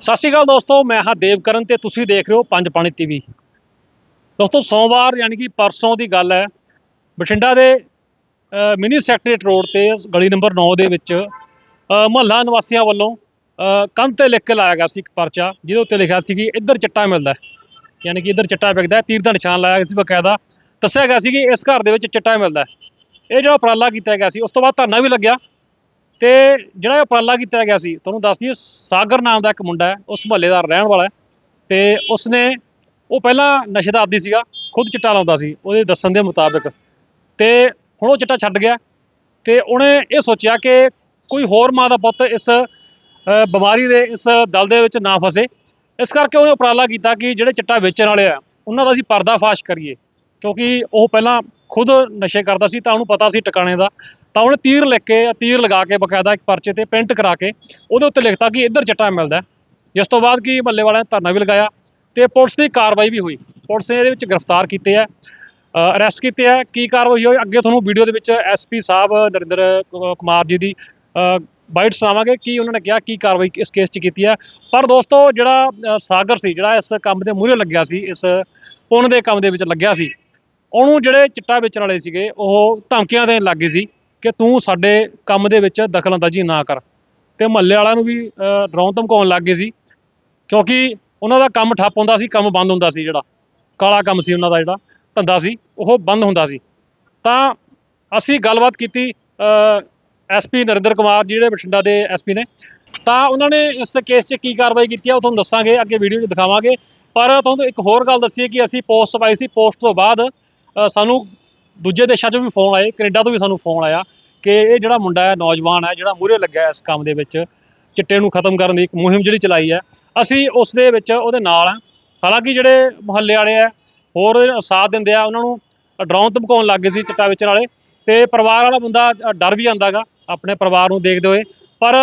ਸਤਿ ਸ਼੍ਰੀ ਅਕਾਲ ਦੋਸਤੋ, ਮੈਂ ਹਾਂ ਦੇਵਕਰਨ ਤੇ ਤੁਸੀਂ ਦੇਖ ਰਹੇ ਹੋ ਪੰਜ ਪਾਣੀ ਟੀਵੀ ਦੋਸਤੋ, ਸੋਮਵਾਰ ਯਾਨੀ ਕਿ ਪਰਸੋਂ ਦੀ ਗੱਲ ਹੈ, ਬਠਿੰਡਾ ਦੇ ਮਿਨੀ ਸੈਕਟਰੀਟ ਰੋਡ ਤੇ ਗਲੀ ਨੰਬਰ 9 ਦੇ ਵਿੱਚ ਮੁਹੱਲਾ ਨਿਵਾਸੀਆਂ ਵੱਲੋਂ ਕੰਧ ਤੇ ਲਿਖ ਕੇ ਲਾਇਆ ਗਿਆ ਸੀ ਇੱਕ ਪਰਚਾ, ਜਿਹਦੇ ਉੱਤੇ ਲਿਖਿਆ ਸੀ ਕਿ ਇੱਧਰ ਚਿੱਟਾ ਮਿਲਦਾ ਯਾਨੀ ਕਿ ਇੱਧਰ ਚਿੱਟਾ ਵਿਕਦਾ ਤੀਰ ਦਾ ਨਿਸ਼ਾਨ ਲਾਇਆ ਗਿਆ ਸੀ ਬਕਾਇਦਾ। ਦੱਸਿਆ ਗਿਆ ਸੀ ਕਿ ਇਸ ਘਰ ਦੇ ਵਿੱਚ ਚਿੱਟਾ ਮਿਲਦਾ ਇਹ ਜਿਹੜਾ ਉਪਰਾਲਾ ਕੀਤਾ ਗਿਆ ਸੀ, ਉਸ ਤੋਂ ਬਾਅਦ ਧਰਨਾ ਵੀ ਲੱਗਿਆ। ਤੇ ਜਿਹੜਾ ਇਹ ਉਪਰਾਲਾ ਕੀਤਾ ਗਿਆ ਸੀ, ਤੁਹਾਨੂੰ ਦੱਸ ਦਈਏ, ਸਾਗਰ ਨਾਮ ਦਾ ਇੱਕ ਮੁੰਡਾ ਹੈ, ਉਸ ਮੁਹੱਲੇ ਦਾ ਰਹਿਣ ਵਾਲਾ ਹੈ ਤੇ ਉਸਨੇ ਉਹ ਪਹਿਲਾਂ ਨਸ਼ੇ ਦਾ ਆਦੀ ਸੀਗਾ, ਖੁਦ ਚਿੱਟਾ ਲਾਉਂਦਾ ਸੀ, ਉਹਦੇ ਦੱਸਣ ਦੇ ਮੁਤਾਬਕ ਤੇ ਹੁਣ ਉਹ ਚਿੱਟਾ ਛੱਡ ਗਿਆ ਤੇ ਉਹਨੇ ਇਹ ਸੋਚਿਆ ਕਿ ਕੋਈ ਹੋਰ ਮਾਂ ਦਾ ਪੁੱਤ ਇਸ ਬਿਮਾਰੀ ਦੇ, ਇਸ ਦਲ ਦੇ ਵਿੱਚ ਨਾ ਫਸੇ। ਇਸ ਕਰਕੇ ਉਹਨੇ ਉਪਰਾਲਾ ਕੀਤਾ ਕਿ ਜਿਹੜੇ ਚਿੱਟਾ ਵੇਚਣ ਵਾਲੇ ਆ, ਉਹਨਾਂ ਦਾ ਅਸੀਂ ਪਰਦਾਫਾਸ਼ ਕਰੀਏ। ਕਿਉਂਕਿ ਉਹ ਪਹਿਲਾਂ ਖੁਦ ਨਸ਼ੇ ਕਰਦਾ ਸੀ ਤਾਂ ਉਹਨੂੰ ਪਤਾ ਸੀ ਟਿਕਾਣੇ ਦਾ, ਤਾਂ ਉਹਨੇ ਤੀਰ ਲਿਖ ਕੇ, ਤੀਰ ਲਗਾ ਕੇ ਬਕਾਇਦਾ ਇੱਕ ਪਰਚੇ ਤੇ ਪ੍ਰਿੰਟ ਕਰਾ ਕੇ ਉਹਦੇ ਉੱਤੇ ਲਿਖਤਾ ਕਿ ਇੱਧਰ ਚਿੱਟਾ ਮਿਲਦਾ ਜਿਸ ਤੋਂ ਬਾਅਦ ਕੀ ਮੱਲੇ ਵਾਲਿਆਂ ਨੇ ਧਰਨਾ ਵੀ ਲਗਾਇਆ ਤੇ ਪੁਲਿਸ ਦੀ ਕਾਰਵਾਈ ਵੀ ਹੋਈ। ਪੁਲਿਸ ਨੇ ਇਹਦੇ ਵਿੱਚ ਗ੍ਰਿਫਤਾਰ ਕੀਤੇ ਆ ਅਰੈਸਟ ਕੀਤੇ ਆ। ਕੀ ਕਾਰਵਾਈ ਹੋਈ ਅੱਗੇ ਤੁਹਾਨੂੰ ਵੀਡੀਓ ਦੇ ਵਿੱਚ ਐਸਪੀ ਸਾਹਿਬ, ਨਰਿੰਦਰ ਕੁਮਾਰ ਜੀ ਦੀ ਬਾਈਟ ਸੁਣਾਵਾਂਗੇ ਕੀ ਉਹਨਾਂ ਨੇ ਕਿਹਾ, ਕੀ ਕਾਰਵਾਈ ਇਸ ਕੇਸ 'ਚ ਕੀਤੀ ਹੈ। ਪਰ ਦੋਸਤੋ ਜਿਹੜਾ ਸਾਗਰ ਸੀ, ਜਿਹੜਾ ਇਸ ਕੰਮ ਦੇ ਮੂਹਰੇ ਲੱਗਿਆ ਸੀ, ਇਸ ਪੁੰਨ ਦੇ ਕੰਮ ਦੇ ਵਿੱਚ ਲੱਗਿਆ ਸੀ ਉਹਨੂੰ ਜਿਹੜੇ ਚਿੱਟਾ ਵੇਚਣ ਵਾਲੇ ਸੀਗੇ, ਉਹ ਧਮਕੀਆਂ ਦੇਣ ਲੱਗ ਗਏ ਸੀ ਕਿ ਤੂੰ ਸਾਡੇ ਕੰਮ ਦੇ ਵਿੱਚ ਦਖਲਅੰਦਾਜ਼ੀ ਨਾ ਕਰ। ਤੇ ਮਹੱਲੇ ਵਾਲਿਆਂ ਨੂੰ ਵੀ ਡਰਾਉਣ ਧਮਕਾਉਣ ਲੱਗ ਗਏ ਸੀ। ਕਿਉਂਕਿ ਉਹਨਾਂ ਦਾ ਕੰਮ ਠੱਪ ਹੁੰਦਾ ਸੀ, ਕੰਮ ਬੰਦ ਹੁੰਦਾ ਸੀ ਜਿਹੜਾ। ਕਾਲਾ ਕੰਮ ਸੀ ਉਹਨਾਂ ਦਾ ਜਿਹੜਾ, ਧੰਦਾ ਸੀ, ਉਹ ਬੰਦ ਹੁੰਦਾ ਸੀ। ਤਾਂ ਅਸੀਂ ਗੱਲਬਾਤ ਕੀਤੀ ਐਸਪੀ ਨਰਿੰਦਰ ਕੁਮਾਰ ਜੀ ਜਿਹੜੇ ਬਠਿੰਡਾ ਦੇ ਐਸਪੀ ਨੇ। ਤਾਂ ਉਹਨਾਂ ਨੇ ਇਸ ਕੇਸ 'ਚ ਕੀ ਕਾਰਵਾਈ ਕੀਤੀ ਆ, ਉਹ ਤੁਹਾਨੂੰ ਦੱਸਾਂਗੇ, ਅੱਗੇ ਵੀਡੀਓ 'ਚ ਦਿਖਾਵਾਂਗੇ। ਪਰ ਤੁਹਾਨੂੰ ਇੱਕ ਹੋਰ ਗੱਲ ਦੱਸੀਏ ਕਿ ਅਸੀਂ ਪੋਸਟ ਪਾਈ ਸੀ ਪੋਸਟ ਤੋਂ ਬਾਅਦ ਸਾਨੂੰ ਦੂਜੇ ਦੇਸ਼ਾਂ 'ਚੋਂ ਵੀ ਫੋਨ ਆਏ, ਕੈਨੇਡਾ ਤੋਂ ਵੀ ਸਾਨੂੰ ਫੋਨ ਆਇਆ ਕਿ ਇਹ ਜਿਹੜਾ ਮੁੰਡਾ ਹੈ, ਨੌਜਵਾਨ ਹੈ, ਜਿਹੜਾ ਮੂਹਰੇ ਲੱਗਿਆ ਇਸ ਕੰਮ ਦੇ ਵਿੱਚ, ਚਿੱਟੇ ਨੂੰ ਖਤਮ ਕਰਨ ਦੀ ਇੱਕ ਮੁਹਿੰਮ ਜਿਹੜੀ ਚਲਾਈ ਹੈ, ਅਸੀਂ ਉਸ ਦੇ ਵਿੱਚ ਉਹਦੇ ਨਾਲ ਹਾਂ। ਹਾਲਾਂਕਿ ਜਿਹੜੇ ਮੁਹੱਲੇ ਵਾਲੇ ਆ ਹੋਰ ਸਾਥ ਦਿੰਦੇ ਆ, ਉਹਨਾਂ ਨੂੰ ਡਰਾਉਣ ਧਮਕਾਉਣ ਲੱਗ ਗਏ ਸੀ ਚਿੱਟਾ ਵੇਚਣ ਵਾਲੇ, ਤੇ ਪਰਿਵਾਰ ਵਾਲਾ ਬੰਦਾ ਡਰ ਵੀ ਜਾਂਦਾਗਾ ਆਪਣੇ ਪਰਿਵਾਰ ਨੂੰ ਦੇਖਦੇ ਹੋਏ। ਪਰ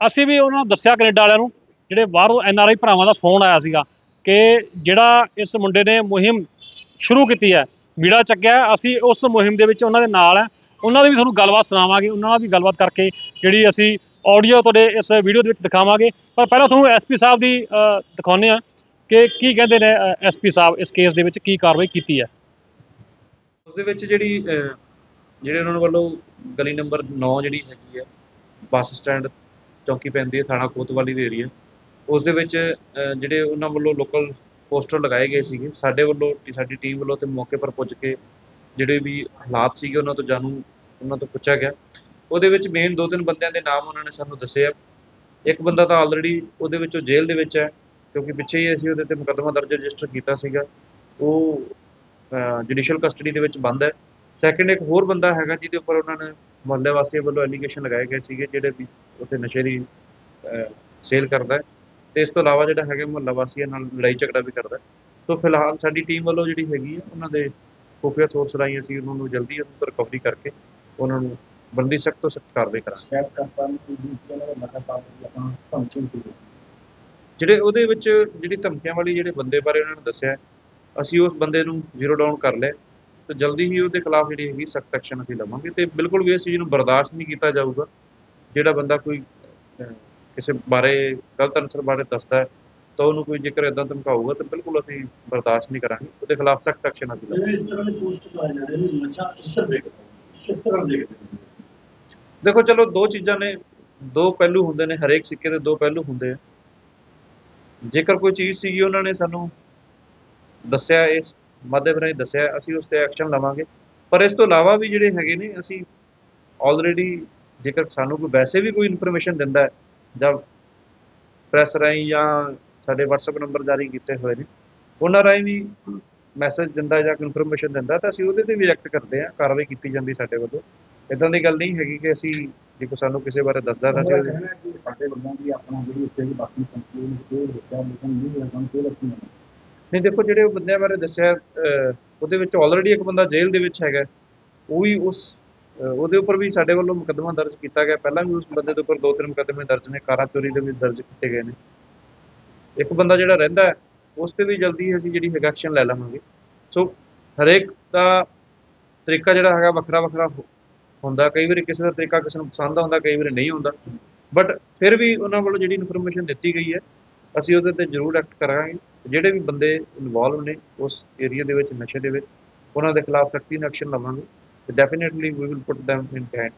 ਅਸੀਂ ਵੀ ਉਹਨਾਂ ਨੂੰ ਦੱਸਿਆ ਕੈਨੇਡਾ ਵਾਲਿਆਂ ਨੂੰ, ਜਿਹੜੇ ਬਾਹਰੋਂ ਐਨ ਆਰ ਆਈ ਭਰਾਵਾਂ ਦਾ ਫੋਨ ਆਇਆ ਸੀਗਾ ਕਿ ਜਿਹੜਾ ਇਸ ਮੁੰਡੇ ਨੇ ਮੁਹਿੰਮ ਸ਼ੁਰੂ ਕੀਤੀ ਹੈ ਬੀੜਾ ਚੱਕਿਆ ਅਸੀਂ ਉਸ ਮੁਹਿੰਮ ਦੇ ਵਿੱਚ ਉਹਨਾਂ ਦੇ ਨਾਲ ਹੈ। ਉਹਨਾਂ ਦੀ ਵੀ ਤੁਹਾਨੂੰ ਗੱਲਬਾਤ ਸੁਣਾਵਾਂਗੇ। ਉਹਨਾਂ ਨਾਲ ਵੀ ਗੱਲਬਾਤ ਕਰਕੇ ਜਿਹੜੀ ਅਸੀਂ ਆਡੀਓ ਤੁਹਾਡੇ ਇਸ ਵੀਡੀਓ ਦੇ ਵਿੱਚ ਦਿਖਾਵਾਂਗੇ। ਪਰ ਪਹਿਲਾਂ ਤੁਹਾਨੂੰ ਐਸਪੀ ਸਾਹਿਬ ਦੀ ਅ, ਦਿਖਾਉਂਦੇ ਆ ਕਿ ਕੀ ਕਹਿੰਦੇ ਨੇ ਐਸਪੀ ਸਾਹਿਬ ਇਸ ਕੇਸ ਦੇ ਵਿੱਚ ਕੀ ਕਾਰਵਾਈ ਕੀਤੀ ਹੈ। ਉਸ ਦੇ ਵਿੱਚ ਜਿਹੜੀ ਜਿਹੜੇ ਉਹਨਾਂ ਵੱਲੋਂ ਗਲੀ ਨੰਬਰ 9 ਜਿਹੜੀ ਹੈਗੀ ਹੈ ਬੱਸ ਸਟੈਂਡ ਚੌਂਕੀ ਪੈਂਦੀ ਹੈ ਥਾਣਾ ਕੋਤਵਾਲੀ ਦੇ ਏਰੀਆ ਉਸ ਦੇ ਵਿੱਚ ਜਿਹੜੇ ਉਹਨਾਂ ਵੱਲੋਂ ਲੋਕਲ ਪੋਸਟਰ ਲਗਾਏ ਗਏ ਸੀਗੇ। ਸਾਡੇ ਵੱਲੋਂ, ਸਾਡੀ ਟੀਮ ਵੱਲੋਂ ਤੇ ਮੌਕੇ ਪਰ ਪੁੱਜ ਕੇ ਜਿਹੜੇ ਵੀ ਹਾਲਾਤ ਸੀਗੇ ਉਹਨਾਂ ਤੋਂ ਜਾਣੂ, ਉਹਨਾਂ ਤੋਂ ਪੁੱਛਿਆ ਗਿਆ। ਉਹਦੇ ਵਿੱਚ ਮੇਨ ਦੋ ਤਿੰਨ ਬੰਦਿਆਂ ਦੇ ਨਾਮ ਉਹਨਾਂ ਨੇ ਸਾਨੂੰ ਦੱਸੇ ਆ। ਇੱਕ ਬੰਦਾ ਤਾਂ ਆਲਰੇਡੀ ਉਹਦੇ ਵਿੱਚੋਂ ਜੇਲ੍ਹ ਦੇ ਵਿੱਚ ਹੈ, ਕਿਉਂਕਿ ਪਿੱਛੇ ਹੀ ਅਸੀਂ ਉਹਦੇ ਤੇ ਮੁਕੱਦਮਾ ਦਰਜ ਰਜਿਸਟਰ ਕੀਤਾ ਸੀਗਾ। ਉਹ ਜੁਡੀਸ਼ੀਅਲ ਕਸਟਡੀ ਦੇ ਵਿੱਚ ਬੰਦ ਹੈ। ਸੈਕੰਡ ਇੱਕ ਹੋਰ ਬੰਦਾ ਹੈਗਾ ਜਿਹਦੇ ਉੱਪਰ ਉਹਨਾਂ ਨੇ ਮੁਹੱਲੇ ਵਾਸੀਆਂ ਵੱਲੋਂ ਐਲੀਗੇਸ਼ਨ ਲਗਾਏ ਗਏ ਸੀਗੇ, ਜਿਹੜੇ ਵੀ ਉੱਥੇ ਨਸ਼ੇ ਦੀ ਸੇਲ ਕਰਦਾ ਹੈ। ਤੇ ਇਸ ਤੋਂ ਇਲਾਵਾ ਜਿਹੜਾ ਹੈਗਾ ਮੁਹੱਲਾ ਵਾਸੀਆਂ ਨਾਲ ਲੜਾਈ ਝਗੜਾ ਵੀ ਕਰਦਾ ਸੋ ਫਿਲਹਾਲ ਸਾਡੀ ਟੀਮ ਵੱਲੋਂ ਜਿਹੜੀ ਹੈਗੀ ਹੈ ਉਹਨਾਂ ਦੇ ਖੁਫੀਆ ਸੋਰਸ ਰਾਹੀਂ ਅਸੀਂ ਉਹਨਾਂ ਨੂੰ ਜਲਦੀ ਉਹਨਾਂ ਤੋਂ ਰਿਕਵਰੀ ਕਰਕੇ ਉਹਨਾਂ ਨੂੰ ਬੰਦੀ ਸਖਤ ਤੋਂ ਸਖਤ ਕਾਰਵਾਈ ਕਰਾਂਗੇ। ਸ਼ਿਕਾਇਤ ਕਰਤਾ ਨੂੰ ਕੋਈ ਦੂਸਰੇ ਨਾਲ ਲਗਾਤਾਰ ਆਪਾਂ ਧਮਕੀ ਦਿੱਤੀ। ਜਿਹੜੇ ਉਹਦੇ ਵਿੱਚ ਜਿਹੜੀ ਧਮਕੀਆਂ ਵਾਲੀ ਜਿਹੜੇ ਬੰਦੇ ਬਾਰੇ ਉਹਨਾਂ ਨੇ ਦੱਸਿਆ ਅਸੀਂ ਉਸ ਬੰਦੇ ਨੂੰ ਜ਼ੀਰੋ ਡਾਊਨ ਕਰ ਲਿਆ ਤੇ ਜਲਦੀ ਹੀ ਉਹਦੇ ਖਿਲਾਫ ਜਿਹੜੀ ਹੈਗੀ ਸਖਤ ਐਕਸ਼ਨ ਅਸੀਂ ਲਵਾਂਗੇ ਤੇ ਬਿਲਕੁਲ ਵੀ ਇਸ ਚੀਜ਼ ਨੂੰ ਬਰਦਾਸ਼ਤ ਨਹੀਂ ਕੀਤਾ ਜਾਊਗਾ। ਜਿਹੜਾ ਬੰਦਾ ਕੋਈ ਕਿਸੇ ਬਾਰੇ ਗਲਤ ਅਨਸਰ ਬਾਰੇ ਦੱਸਦਾ ਹੈ ਤਾਂ ਉਹਨੂੰ ਕੋਈ ਜੇਕਰ ਇਦਾਂ ਧਮਕਾਊਗਾ ਤਾਂ ਬਿਲਕੁਲ ਅਸੀਂ ਬਰਦਾਸ਼ਤ ਨਹੀਂ ਕਰਾਂਗੇ। ਉਹਦੇ ਖਿਲਾਫ ਸਖਤ ਐਕਸ਼ਨ ਅਸੀਂ ਲਵਾਂਗੇ। ਇਸ ਤਰ੍ਹਾਂ ਦੀ ਪੋਸਟ ਪਾਏ ਜਾ ਰਹੇ ਨੇ ਨਸ਼ਾ ਕਿੱਧਰ ਵੇਖਦੇ? ਕਿਸ ਤਰ੍ਹਾਂ ਦੇਖਦੇ ਦੇਖੋ ਚਲੋ ਦੋ ਚੀਜ਼ਾਂ ਨੇ ਦੋ ਪਹਿਲੂ ਹੁੰਦੇ ਨੇ ਹਰੇਕ ਸਿੱਕੇ ਦੇ ਦੋ ਪਹਿਲੂ ਹੁੰਦੇ ਆ। ਜੇਕਰ ਕੋਈ ਚੀਜ਼ ਸੀਗੀ ਉਹਨਾਂ ਨੇ ਸਾਨੂੰ ਦੱਸਿਆ ਇਸ ਮਾਧਿਅਮ ਰਾਹੀਂ ਦੱਸਿਆ ਅਸੀਂ ਉਸ ਤੇ ਐਕਸ਼ਨ ਲਵਾਂਗੇ। ਪਰ ਇਸ ਤੋਂ ਇਲਾਵਾ ਵੀ ਜਿਹੜੇ ਹੈਗੇ ਨੇ ਅਸੀਂ ਆਲਰੇਡੀ ਜੇਕਰ ਸਾਨੂੰ ਕੋਈ ਵੈਸੇ ਵੀ ਕੋਈ ਇਨਫੋਰਮੇਸ਼ਨ ਦਿੰਦਾ ਹੈ ਜਾਂ ਪ੍ਰੈਸ ਰਾਹੀਂ ਜਾਂ ਸਾਡੇ WhatsApp ਨੰਬਰ ਜਾਰੀ ਕੀਤੇ ਹੋਏ ਨੇ ਉਹਨਾਂ ਰਾਹੀਂ ਵੀ ਮੈਸੇਜ ਦਿੰਦਾ ਜਾਂ ਇਨਫੋਰਮੇਸ਼ਨ ਦਿੰਦਾ ਤਾਂ ਅਸੀਂ ਉਹਦੇ ਤੇ ਵੀ ਐਕਟ ਕਰਦੇ ਹਾਂ ਕਾਰਵਾਈ ਕੀਤੀ ਜਾਂਦੀ ਸਾਡੇ ਵੱਲੋਂ। ਇਦਾਂ ਦੀ ਗੱਲ ਨਹੀਂ ਹੈਗੀ ਕਿ ਅਸੀਂ ਜੇ ਕੋਈ ਸਾਨੂੰ ਕਿਸੇ ਬਾਰੇ ਦੱਸਦਾ ਤਾਂ ਅਸੀਂ ਕਿ ਸਾਡੇ ਵੱਲੋਂ ਵੀ ਆਪਣਾ ਜਿਹੜੀ ਉੱਤੇ ਦੀ ਬੱਸ ਨੂੰ ਕੰਟਰੋਲ ਕੋਈ ਹਿੱਸਾ ਲੇਕਿਨ ਨਹੀਂ ਤਾਂ ਕੋਈ ਰੱਖੀ ਨਹੀਂ। ਦੇਖੋ ਜਿਹੜੇ ਉਹ ਬੰਦਿਆਂ ਬਾਰੇ ਦੱਸਿਆ ਉਹਦੇ ਵਿੱਚ ਆਲਰੇਡੀ ਇੱਕ ਬੰਦਾ ਜੇਲ੍ਹ ਦੇ ਵਿੱਚ ਹੈਗਾ ਉਹ ਵੀ ਉਸ ਉਹਦੇ ਉੱਪਰ ਵੀ ਸਾਡੇ ਵੱਲੋਂ ਮੁਕੱਦਮਾ ਦਰਜ ਕੀਤਾ ਗਿਆ। ਪਹਿਲਾਂ ਵੀ ਉਸ ਬੰਦੇ ਦੇ ਉੱਪਰ ਦੋ ਤਿੰਨ ਮੁਕੱਦਮੇ ਦਰਜ ਨੇ, ਕਾਰਾਂ ਚੋਰੀ ਦੇ ਵੀ ਦਰਜ ਕੀਤੇ ਗਏ ਨੇ। ਇੱਕ ਬੰਦਾ ਜਿਹੜਾ ਰਹਿੰਦਾ ਹੈ, ਉਸ ਤੇ ਵੀ ਜਲਦੀ ਅਸੀਂ ਜਿਹੜੀ ਹੈਗਾ ਐਕਸ਼ਨ ਲੈ ਲਵਾਂਗੇ। ਸੋ ਹਰੇਕ ਦਾ ਤਰੀਕਾ ਜਿਹੜਾ ਹੈਗਾ ਵੱਖਰਾ ਵੱਖਰਾ ਹੁੰਦਾ। ਕਈ ਵਾਰੀ ਕਿਸੇ ਦਾ ਤਰੀਕਾ ਕਿਸੇ ਨੂੰ ਪਸੰਦ ਆਉਂਦਾ, ਕਈ ਵਾਰੀ ਨਹੀਂ ਆਉਂਦਾ। ਬਟ ਫਿਰ ਵੀ ਉਹਨਾਂ ਵੱਲੋਂ ਜਿਹੜੀ ਇਨਫੋਰਮੇਸ਼ਨ ਦਿੱਤੀ ਗਈ ਹੈ, ਅਸੀਂ ਉਹਦੇ ਤੇ ਜ਼ਰੂਰ ਐਕਟ ਕਰਾਂਗੇ। ਜਿਹੜੇ ਵੀ ਬੰਦੇ ਇਨਵੋਲਵ ਨੇ ਉਸ ਏਰੀਆ ਦੇ ਵਿੱਚ, ਨਸ਼ੇ ਦੇ ਵਿੱਚ, ਉਹਨਾਂ ਦੇ ਖਿਲਾਫ ਸਖਤੀ ਨਾਲ ਐਕਸ਼ਨ ਲਵਾਂਗੇ। ਤੇ definitely we will put them in behind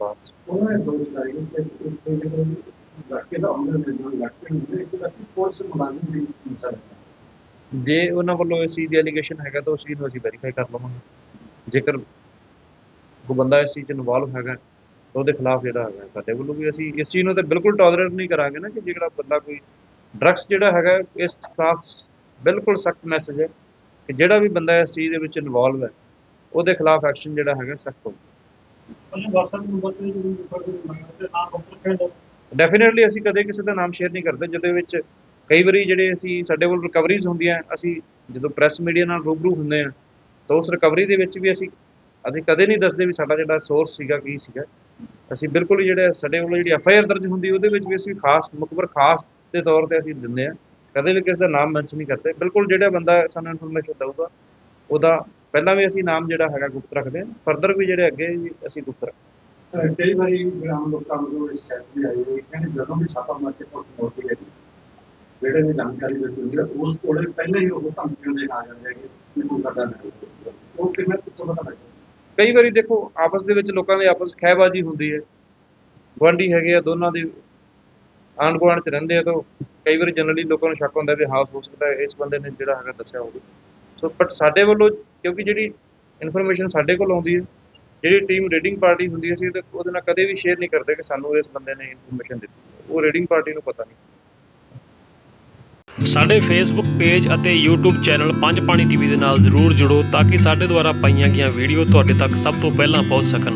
ਜੇ ਉਹਨਾਂ ਵੱਲੋਂ ਇਸ ਚੀਜ਼ ਦੀ ਐਲੀਗੇਸ਼ਨ ਹੈਗਾ ਤਾਂ ਉਸ ਚੀਜ਼ ਨੂੰ ਅਸੀਂ ਵੈਰੀਫਾਈ ਕਰ ਲਵਾਂਗੇ। ਜੇਕਰ ਕੋਈ ਬੰਦਾ ਇਸ ਚੀਜ਼ 'ਚ ਇਨਵੋਲਵ ਹੈਗਾ, ਤਾਂ ਉਹਦੇ ਖਿਲਾਫ ਜਿਹੜਾ ਹੈਗਾ ਸਾਡੇ ਵੱਲੋਂ ਵੀ ਅਸੀਂ ਇਸ ਚੀਜ਼ ਨੂੰ ਤਾਂ ਬਿਲਕੁਲ ਟੋਲਰੇਟ ਨਹੀਂ ਕਰਾਂਗੇ ਨਾ ਕਿ ਜਿਹੜਾ ਬੰਦਾ ਕੋਈ ਡਰੱਗਸ ਜਿਹੜਾ ਹੈਗਾ ਇਸ ਖਿਲਾਫ ਬਿਲਕੁਲ ਸਖਤ ਮੈਸੇਜ ਹੈ ਕਿ ਜਿਹੜਾ ਵੀ ਬੰਦਾ ਇਸ ਚੀਜ਼ ਦੇ ਵਿੱਚ ਇਨਵੋਲਵ ਹੈ ਉਹਦੇ ਖਿਲਾਫ ਐਕਸ਼ਨ ਜਿਹੜਾ ਹੈਗਾ ਸਖਤ ਉੱਪਰ ਡੈਫੀਨਿਟਲੀ ਅਸੀਂ ਕਦੇ ਕਿਸੇ ਦਾ ਨਾਮ ਸ਼ੇਅਰ ਨਹੀਂ ਕਰਦੇ ਜਿਹਦੇ ਵਿੱਚ ਕਈ ਵਾਰੀ ਜਿਹੜੇ ਅਸੀਂ ਸਾਡੇ ਕੋਲ ਰਿਕਵਰੀਜ਼ ਹੁੰਦੀਆਂ ਅਸੀਂ ਜਦੋਂ ਪ੍ਰੈਸ ਮੀਡੀਆ ਨਾਲ ਰੂਬਰੂ ਹੁੰਦੇ ਆ ਤਾਂ ਉਸ ਰਿਕਵਰੀ ਦੇ ਵਿੱਚ ਵੀ ਅਸੀਂ ਅਸੀਂ ਕਦੇ ਨਹੀਂ ਦੱਸਦੇ ਵੀ ਸਾਡਾ ਜਿਹੜਾ ਸੋਰਸ ਸੀਗਾ ਕੀ ਸੀਗਾ। ਅਸੀਂ ਬਿਲਕੁਲ ਜਿਹੜੇ ਸਾਡੇ ਵੱਲੋਂ ਜਿਹੜੀ ਐਫ ਆਈ ਆਰ ਦਰਜ ਹੁੰਦੀ ਉਹਦੇ ਵਿੱਚ ਵੀ ਅਸੀਂ ਖਾਸ ਮੁਖਬਰ ਖਾਸ ਦੇ ਤੌਰ ਤੇ ਅਸੀਂ ਦਿੰਦੇ ਆ ਕਦੇ ਵੀ ਕਿਸੇ ਦਾ ਨਾਮ ਮੈਂਸ਼ਨ ਨਹੀਂ ਕਰਦੇ। ਬਿਲਕੁਲ ਜਿਹੜਾ ਬੰਦਾ ਸਾਨੂੰ ਇਨਫੋਰਮੇਸ਼ਨ ਦਊਗਾ ਉਹਦਾ ਪਹਿਲਾਂ ਵੀ ਅਸੀਂ ਨਾਮ ਜਿਹੜਾ ਹੈਗਾ ਗੁਪਤ ਰੱਖਦੇ ਹਾਂ ਫਰਦਰ ਵੀ ਜਿਹੜੇ ਅੱਗੇ ਅਸੀਂ ਗੁਪਤ ਰੱਖਾਂਗੇ ਕਈ ਵਾਰੀ ਗ੍ਰਾਮ ਲੋਕਾਂ ਨੂੰ ਇਸ ਸ਼ਿਕਾਇਤ ਵੀ ਆਈ ਹੈ ਕਿ ਜਦੋਂ ਵੀ ਛਾਪਾ ਮਾਰ ਕੇ ਪੁਲਿਸ ਮੋਟੀ ਹੈ ਜਿਹੜੇ ਵੀ ਜਾਣਕਾਰੀ ਦਿੱਤੀ ਹੁੰਦੀ ਹੈ ਉਸ ਕੋਲੇ ਪਹਿਲਾਂ ਹੀ ਉਹ ਧਮਕੀਆਂ ਦੇਣ ਆ ਜਾਂਦੇ ਹੈਗੇ ਮੈਨੂੰ ਕਰਦਾ ਨਹੀਂ ਉਹ ਕਿਵੇਂ ਕਿੱਥੋਂ ਪਤਾ ਲੱਗਦਾ ਕਈ ਵਾਰੀ ਦੇਖੋ ਆਪਸ ਦੇ ਵਿੱਚ ਲੋਕਾਂ ਦੇ ਆਪਸ ਖਹਿਬਾਜ਼ੀ ਹੁੰਦੀ ਹੈ। ਗੁਆਂਢੀ ਹੈਗੇ ਆ ਦੋਨਾਂ ਦੇ ਆਂਢ ਗੁਆਂਢ ਚ ਰਹਿੰਦੇ ਆ ਤਾਂ ਕਈ ਵਾਰੀ ਜਨਰਲੀ ਲੋਕਾਂ ਨੂੰ ਸ਼ੱਕ ਹੁੰਦਾ ਵੀ ਹਾਂ ਹੋ ਸਕਦਾ ਹੈ ਇਸ ਬੰਦੇ ਨੇ ਜਿਹੜਾ ਹੈਗਾ ਦੱਸਿਆ ਹੋਵੇ। ਸੋ ਬਟ ਸਾਡੇ ਵੱਲੋਂ ਕਿਉਂਕਿ ਜਿਹੜੀ ਇਨਫੋਰਮੇਸ਼ਨ ਸਾਡੇ ਕੋਲ ਆਉਂਦੀ ਹੈ, ਜਿਹੜੀ ਟੀਮ ਰੀਡਿੰਗ ਪਾਰਟੀ ਹੁੰਦੀ ਹੈ ਸੀ ਉਹਦੇ ਉਹਦੇ ਨਾਲ ਕਦੇ ਵੀ ਸ਼ੇਅਰ ਨਹੀਂ ਕਰਦੇ ਕਿ ਸਾਨੂੰ ਇਸ ਬੰਦੇ ਨੇ ਇਨਫੋਰਮੇਸ਼ਨ ਦਿੱਤੀ। ਉਹ ਰੀਡਿੰਗ ਪਾਰਟੀ ਨੂੰ ਪਤਾ ਨਹੀਂ। ਸਾਡੇ ਫੇਸਬੁੱਕ ਪੇਜ ਅਤੇ YouTube channel Panj Pani TV ਦੇ ਨਾਲ ਜ਼ਰੂਰ ਜੁੜੋ ਤਾਂ ਕਿ ਸਾਡੇ ਦੁਆਰਾ ਪਾਈਆਂ ਗਈਆਂ ਵੀਡੀਓ ਤੁਹਾਡੇ ਤੱਕ ਸਭ ਤੋਂ ਪਹਿਲਾਂ ਪਹੁੰਚ ਸਕਣ।